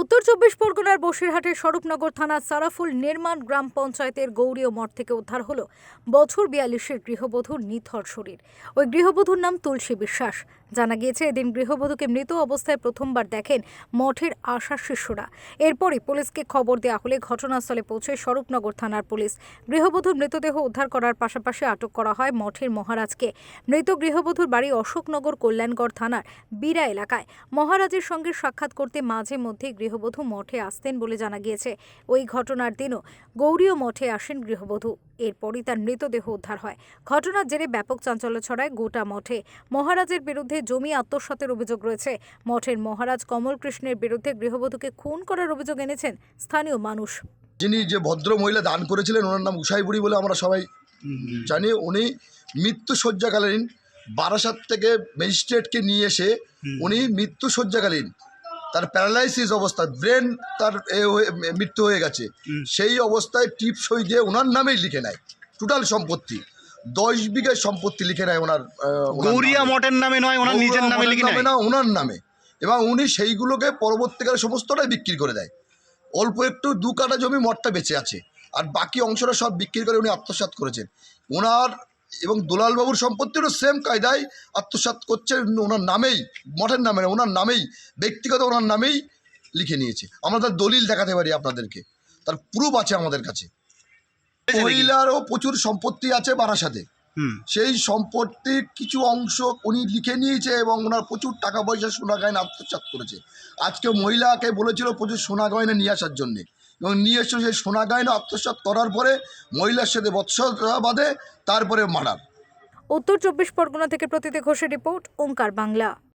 উত্তর চব্বিশ পরগনার বসিরহাটের স্বরূপনগর থানার সারাফুল নির্মাণ গ্রাম পঞ্চায়েতের গৌরীয় মঠ থেকে উদ্ধার হলো বছর বিয়াল্লিশের গৃহবধূর নিথর শরীর। ওই গৃহবধূর নাম তুলসী বিশ্বাস। জানা গিয়েছে, এদিন গৃহবধূকে মৃত অবস্থায় প্রথমবার দেখেন মঠের আশা শিষ্যরা। এরপরই পুলিশকে খবর দেওয়া হলে ঘটনাস্থলে পৌঁছে স্বরূপনগর থানার পুলিশ গৃহবধূর মৃতদেহ উদ্ধার করার পাশাপাশি আটক করা হয় মঠের মহারাজকে। মৃত গৃহবধূর বাড়ি অশোকনগর কল্যাণগড় থানার বীরা এলাকায়। মহারাজের সঙ্গে সাক্ষাৎ করতে মাঝে মধ্যে গৃহবধূ মঠে আসতেন বলে জানা গিয়েছে। ওই ঘটনার দিনও গৌরীয় মঠে আসেন গৃহবধূ। এরপরই তার মৃতদেহ উদ্ধার হয়। ঘটনার জেরে ব্যাপক চাঞ্চল্য ছড়ায় গোটা মঠে। মহারাজের বিরুদ্ধে জমি আত্মসাতের অভিযোগ রয়েছে। মঠের মহারাজ কমল কৃষ্ণের বিরুদ্ধে গৃহবধূকে খুন করার অভিযোগ এনেছেন স্থানীয় মানুষ। যিনি যে ভদ্র মহিলা দান করেছিলেন ওনার নাম উষাইবুড়ি বলে আমরা সবাই জানি। উনি মৃত্যু শয্যাকালীন বারাসাত থেকে ম্যাজিস্ট্রেটকে নিয়ে এসে উনি মৃত্যু শয্যাকালীন তার প্যারালাইসিস অবস্থা ব্রেন তার মৃত্যু হয়ে গেছে। সেই অবস্থায় টিপ সই দিয়ে ওনার নামেই লিখে নেয়। টোটাল সম্পত্তি দশ বিঘা সম্পত্তি লিখে নেয় ওনার গৌরিয়া। মঠের নামে নয় ওনার নিজের নামে লিখে নেয়। না ওনার নামে। এবং উনি সেইগুলোকে পরবর্তীকালে সমস্তটাই বিক্রি করে দেয়। অল্প একটু দু কাটা জমি মঠটা বেঁচে আছে। আর বাকি অংশটা সব বিক্রি করে উনি আত্মসাৎ করেছেন। ওনার এবং দুলালবাবুর সম্পত্তিরও সেম কায়দায় আত্মসাৎ করছে ওনার নামেই মঠের নামে না, ওনার নামেই ব্যক্তিগত ওনার নামেই লিখে নিয়েছে। আমরা তার দলিল দেখাতে পারি আপনাদেরকে। তার প্রুফ আছে আমাদের কাছে। মহিলারও প্রচুর সম্পত্তি আছে বারাসাতে। সেই সম্পত্তির কিছু অংশ উনি লিখে নিয়েছে এবং ওনার প্রচুর টাকা পয়সা সোনা গয়না আত্মসাৎ করেছে। আজকে মহিলাকে বলেছিল প্রচুর সোনা গয়না নিয়ে আসার জন্যে। এবং নিয়ে এসে সেই সোনা গয়না আত্মসাত করার পরে মহিলার সাথে বৎসরা বাঁধে, তারপরে মারার। উত্তর চব্বিশ পরগনা থেকে প্রতীতি ঘোষের রিপোর্ট, ওঙ্কার বাংলা।